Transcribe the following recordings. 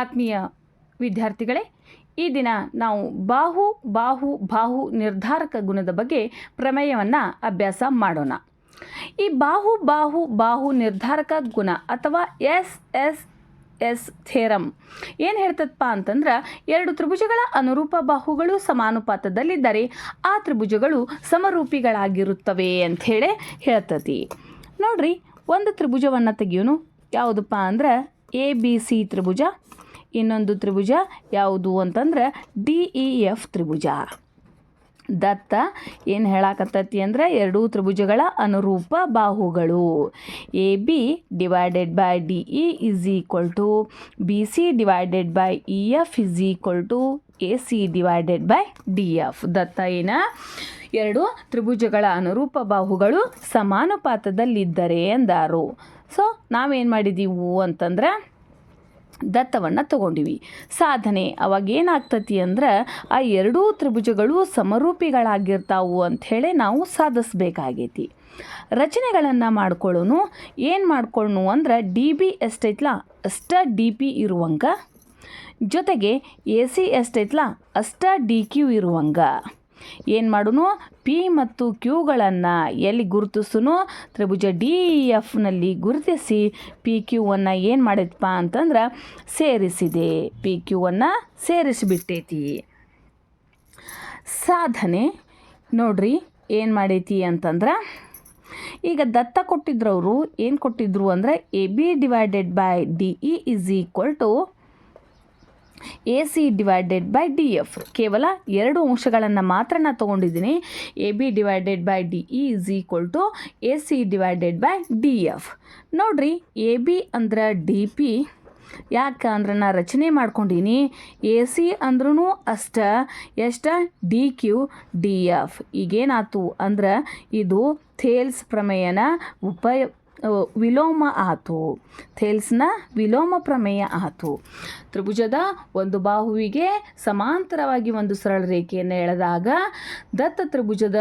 ಆತ್ಮೀಯ ವಿದ್ಯಾರ್ಥಿಗಳೇ, ಈ ದಿನ ನಾವು ಬಾಹು ಬಾಹು ಬಾಹು ನಿರ್ಧಾರಕ ಗುಣದ ಬಗ್ಗೆ ಪ್ರಮೇಯವನ್ನು ಅಭ್ಯಾಸ ಮಾಡೋಣ. ಈ ಬಾಹು ಬಾಹು ಬಾಹು ನಿರ್ಧಾರಕ ಗುಣ ಅಥವಾ ಎಸ್ ಎಸ್ ಎಸ್ ಥೇರಮ್ ಏನು ಹೇಳ್ತದಪ್ಪ ಅಂತಂದ್ರೆ, ಎರಡು ತ್ರಿಭುಜಗಳ ಅನುರೂಪ ಬಾಹುಗಳು ಸಮಾನುಪಾತದಲ್ಲಿದ್ದರೆ ಆ ತ್ರಿಭುಜಗಳು ಸಮರೂಪಿಗಳಾಗಿರುತ್ತವೆ ಅಂಥೇಳಿ ಹೇಳ್ತತಿ. ನೋಡ್ರಿ, ಒಂದು ತ್ರಿಭುಜವನ್ನು ತೆಗಿಯೋನು ಯಾವುದಪ್ಪ ಅಂದ್ರೆ ಎ ಬಿ ಸಿ ತ್ರಿಭುಜ ಇನ್ನೊಂದು ತ್ರಿಭುಜ ಯಾವುದು ಅಂತಂದ್ರೆ ಡಿ ಇ ಎಫ್ ತ್ರಿಭುಜ. ದತ್ತ ಏನು ಹೇಳಾಕತ್ತತಿ ಅಂದರೆ ಎರಡೂ ತ್ರಿಭುಜಗಳ ಅನುರೂಪ ಬಾಹುಗಳು. A, B divided by D E is equal to B C divided by E F is equal to A C divided by D F. ದತ್ತ ಏನ? ಎರಡು ತ್ರಿಭುಜಗಳ ಅನುರೂಪ ಬಾಹುಗಳು ಸಮಾನುಪಾತದಲ್ಲಿದ್ದರೆ ಎಂದಾರು. ಸೊ, ನಾವೇನು ಮಾಡಿದ್ದೀವು ಅಂತಂದ್ರೆ ದತ್ತವನ್ನು ತಗೊಂಡಿವಿ. ಸಾಧನೆ, ಅವಾಗ ಏನಾಗ್ತತಿ ಅಂದ್ರೆ ಆ ಎರಡೂ ತ್ರಿಭುಜಗಳು ಸಮರೂಪಿಗಳಾಗಿರ್ತಾವು ಅಂಥೇಳಿ ನಾವು ಸಾಧಿಸ್ಬೇಕಾಗೈತಿ. ರಚನೆಗಳನ್ನು ಮಾಡ್ಕೊಳ್ಳೋನು, ಏನು ಮಾಡ್ಕೊಳ್ಳೋನು ಅಂದ್ರೆ ಡಿ ಬಿ ಎಷ್ಟೈತ್ಲ ಅಷ್ಟ ಡಿ ಪಿ ಇರುವಂಗ, ಜೊತೆಗೆ ಎ ಸಿ ಎಷ್ಟೈತ್ಲ ಅಷ್ಟ ಡಿ ಕ್ಯೂ ಇರುವಂಗ. ಏನು ಮಾಡೋನು? ಪಿ ಮತ್ತು ಕ್ಯೂಗಳನ್ನು ಎಲ್ಲಿ ಗುರುತಿಸುನು? ತ್ರಿಭುಜ ಡಿ ಎಫ್ನಲ್ಲಿ ಗುರುತಿಸಿ ಪಿ ಕ್ಯೂವನ್ನು ಏನು ಮಾಡಿದಪ್ಪ ಅಂತಂದ್ರೆ ಸೇರಿಸಿದೆ. ಪಿ ಕ್ಯೂವನ್ನು ಸೇರಿಸಿಬಿಟ್ಟೈತಿ. ಸಾಧನೆ, ನೋಡ್ರಿ, ಏನು ಮಾಡೈತಿ ಅಂತಂದ್ರೆ ಈಗ ದತ್ತ ಕೊಟ್ಟಿದ್ರವರು ಏನು ಕೊಟ್ಟಿದ್ರು ಅಂದರೆ A B divided by D E is equal to A C divided by D F ಕೇವಲ ಎರಡು ಅಂಶಗಳನ್ನು ಮಾತ್ರ ನಾನು ತೊಗೊಂಡಿದ್ದೀನಿ. A B divided by D E is equal to A C divided by D F ನೋಡ್ರಿ ಎ ಬಿ ಅಂದ್ರೆ D P ಯಾಕೆ ಅಂದ್ರೆ ನಾನು ರಚನೆ ಮಾಡ್ಕೊಂಡೀನಿ? ಎ ಸಿ ಅಂದ್ರೂ ಅಷ್ಟ, ಎಷ್ಟ? ಡಿ ಕ್ಯೂ ಡಿ ಎಫ್ ಈಗೇನಾಯ್ತು ಅಂದ್ರೆ ಇದು ಥೇಲ್ಸ್ ಪ್ರಮೇಯನ ಉಪಯ ವಿಲೋಮ ಆತು. ಥೇಲ್ಸ್ನ ವಿಲೋಮ ಪ್ರಮೇಯ ಆತು. ತ್ರಿಭುಜದ ಒಂದು ಬಾಹುವಿಗೆ ಸಮಾಂತರವಾಗಿ ಒಂದು ಸರಳ ರೇಖೆಯನ್ನು ಎಳೆದಾಗ ದತ್ತ ತ್ರಿಭುಜದ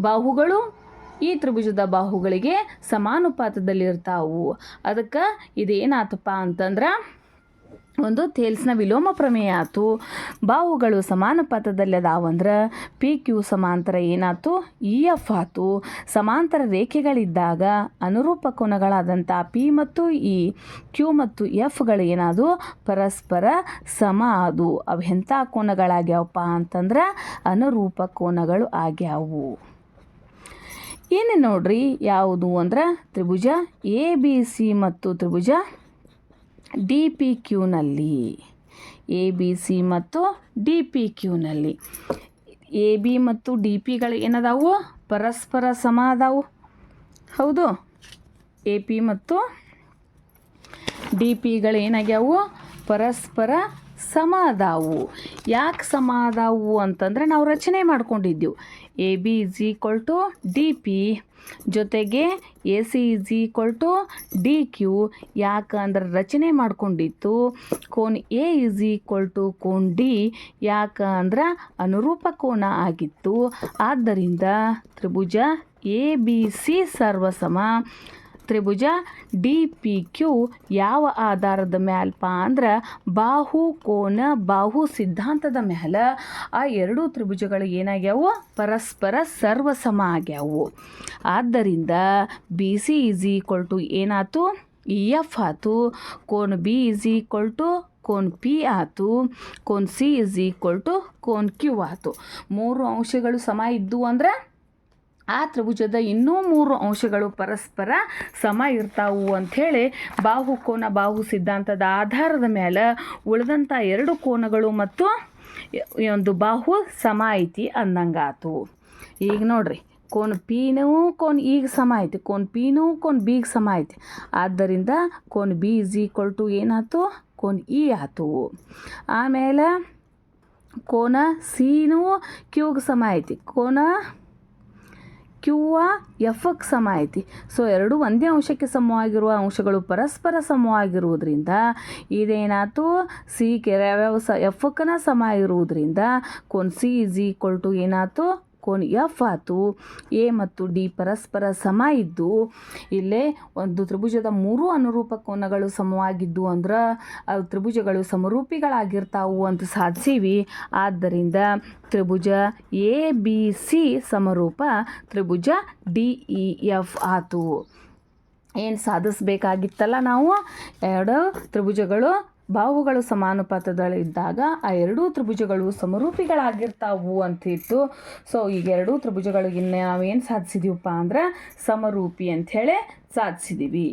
ಬಾಹುಗಳು ಈ ತ್ರಿಭುಜದ ಬಾಹುಗಳಿಗೆ ಸಮಾನುಪಾತದಲ್ಲಿರ್ತಾವು. ಅದಕ್ಕೆ ಇದೇನಾತಪ್ಪ ಅಂತಂದ್ರೆ ಒಂದು ಥೇಲ್ಸ್ನ ವಿಲೋಮ ಪ್ರಮೇಯ ಆಯ್ತು. ಬಾಹುಗಳು ಪಥದಲ್ಲಿ ಅದಾವಂದ್ರೆ ಪಿ ಕ್ಯೂ ಸಮಾಂತರ ಏನಾಯ್ತು? ಇ ಎಫ್ ಆಯ್ತು. ಸಮಾಂತರ ರೇಖೆಗಳಿದ್ದಾಗ ಅನುರೂಪ ಕೋನಗಳಾದಂಥ ಪಿ ಮತ್ತು ಇ ಕ್ಯೂ ಮತ್ತು ಎಫ್ಗಳು ಏನಾದವು? ಪರಸ್ಪರ ಸಮ ಆದು ಅವು ಎಂಥ ಕೋನಗಳಾಗ್ಯಾವಪ್ಪ ಅಂತಂದ್ರೆ ಅನುರೂಪ ಕೋನಗಳು ಆಗ್ಯಾವು. ಏನು ನೋಡ್ರಿ, ಯಾವುದು ಅಂದ್ರೆ ತ್ರಿಭುಜ ಎ ಬಿ ಸಿ ಮತ್ತು ತ್ರಿಭುಜ ಡಿ ಪಿ ಕ್ಯೂನಲ್ಲಿ ಎ, ಬಿ, ಸಿ ಮತ್ತು ಡಿ ಪಿ ಕ್ಯೂನಲ್ಲಿ ಎ, ಬಿ ಮತ್ತು ಡಿ ಪಿಗಳು ಏನದಾವು? ಪರಸ್ಪರ ಸಮ ಅದಾವು ಹೌದು. ಎ, ಪಿ ಮತ್ತು ಡಿ ಪಿಗಳು ಏನಾಗ್ಯಾವು ಪರಸ್ಪರ ಸಮ ಅದಾವು ಯಾಕೆ ಸಮ ಅದಾವು ಅಂತಂದ್ರೆ ನಾವು ರಚನೆ ಮಾಡ್ಕೊಂಡಿದ್ದೆವು. A B is equal to D P ಜೊತೆಗೆ A C is equal to D Q. ಯಾಕಂದ್ರೆ ರಚನೆ ಮಾಡ್ಕೊಂಡಿತ್ತು. ಕೋನ್ ಎ ಇಸ್ ಈಕ್ವಲ್ ಟು ಕೋನ್ ಡಿ. ಯಾಕಂದ್ರೆ ಅನುರೂಪ ಕೋನ ಆಗಿತ್ತು. ಆದ್ದರಿಂದ ತ್ರಿಭುಜ ಎ ಬಿ ಸಿ ಸರ್ವಸಮ ತ್ರಿಭುಜ ಡಿ ಪಿ ಕ್ಯೂ ಯಾವ ಆಧಾರದ ಮ್ಯಾಲಪ್ಪ ಅಂದ್ರೆ ಬಾಹು ಕೋನ, ಬಾಹು ಸಿದ್ಧಾಂತದ ಮ್ಯಾಲ. ಆ ಎರಡೂ ತ್ರಿಭುಜಗಳು ಏನಾಗ್ಯಾವು? ಪರಸ್ಪರ ಸರ್ವಸಮ ಆಗ್ಯಾವು. ಆದ್ದರಿಂದ B C is equal to ಏನಾಯ್ತು ಇ ಎಫ್ ಆಯ್ತು ಕೋನ್ ಬಿ ಇಸ್ ಈಕ್ವಲ್ ಟು ಕೋನ್ ಪಿ ಆತು. ಕೋನ್ ಸಿ ಇಸ್ ಈಕ್ವಲ್ ಟು ಕೋನ್ ಕ್ಯೂ ಆತು. ಮೂರು ಅಂಶಗಳು ಸಮ ಇದ್ದು ಅಂದ್ರೆ ಆ ತ್ರಿಭುಜದ ಇನ್ನೂ ಮೂರು ಅಂಶಗಳು ಪರಸ್ಪರ ಸಮ ಇರ್ತಾವು ಅಂಥೇಳಿ ಬಾಹು ಕೋನ, ಬಾಹು ಸಿದ್ಧಾಂತದ ಆಧಾರದ ಮೇಲೆ ಉಳಿದಂಥ ಎರಡು ಕೋನಗಳು ಮತ್ತು ಒಂದು ಬಾಹು ಸಮ ಐತಿ ಅಂದಂಗಾತು. ಈಗ ನೋಡ್ರಿ, ಕೋನ್ ಪಿನೂ ಕೋನ್ ಈಗ ಸಮ ಐತಿ, ಕೋನ್ ಪಿನೂ ಕೋನ್ ಬಿಗೆ ಸಮ ಐತಿ. ಆದ್ದರಿಂದ ಕೋನ್ ಬಿ ಇಸ್ ಈಕ್ವಲ್ ಟು ಏನಾಯ್ತು ಕೋನ್ ಇ ಆತು. ಆಮೇಲೆ ಕೋನ ಸಿನೂ ಕ್ಯೂಗೆ ಸಮ ಐತಿ. ಕೋನ ಕ್ಯೂವ ಎಫಕ್ ಸಮ ಐತಿ. ಸೊ ಎರಡು ಒಂದೇ ಅಂಶಕ್ಕೆ ಸಮವಾಗಿರುವ ಅಂಶಗಳು ಪರಸ್ಪರ ಸಮವಾಗಿರುವುದರಿಂದ ಇದೇನಾಯ್ತು? ಸಿ ಕೆರೆ ಸ ಎಫಕ್ಕನ ಸಮ ಇರುವುದರಿಂದ, ಕೊನ್ ಸಿ ಇಸ್ ಈಕ್ವಲ್ ಟು ಏನಾಯ್ತು? ಕೋನ್ ಎಫ್ ಆತು ಎ ಮತ್ತು ಡಿ ಪರಸ್ಪರ ಸಮ ಇದ್ದು, ಇಲ್ಲೇ ಒಂದು ತ್ರಿಭುಜದ ಮೂರು ಅನುರೂಪ ಕೋನಗಳು ಸಮವಾಗಿದ್ದು ಅಂದ್ರೆ ತ್ರಿಭುಜಗಳು ಸಮರೂಪಿಗಳಾಗಿರ್ತಾವು ಅಂತ ಸಾಧಿಸೀವಿ. ಆದ್ದರಿಂದ ತ್ರಿಭುಜ ಎ, ಬಿ, ಸಿ ಸಮರೂಪ ತ್ರಿಭುಜ ಡಿ, ಇ, ಎಫ್ ಆತು. ಏನು ಸಾಧಿಸ್ಬೇಕಾಗಿತ್ತಲ್ಲ ನಾವು? ಎರಡು ತ್ರಿಭುಜಗಳು ಬಾಹುಗಳು ಸಮಾನುಪಾತದಲ್ಲಿದ್ದಾಗ ಆ ಎರಡೂ ತ್ರಿಭುಜಗಳು ಸಮರೂಪಿಗಳಾಗಿರ್ತಾವು ಅಂತಿತ್ತು. ಸೊ ಈಗ ಎರಡೂ ತ್ರಿಭುಜಗಳಿಗೆ ನಾವೇನು ಸಾಧಿಸಿದೀವಪ್ಪ ಅಂದ್ರೆ ಸಮರೂಪಿ ಅಂಥೇಳಿ ಸಾಧಿಸಿದ್ದೀವಿ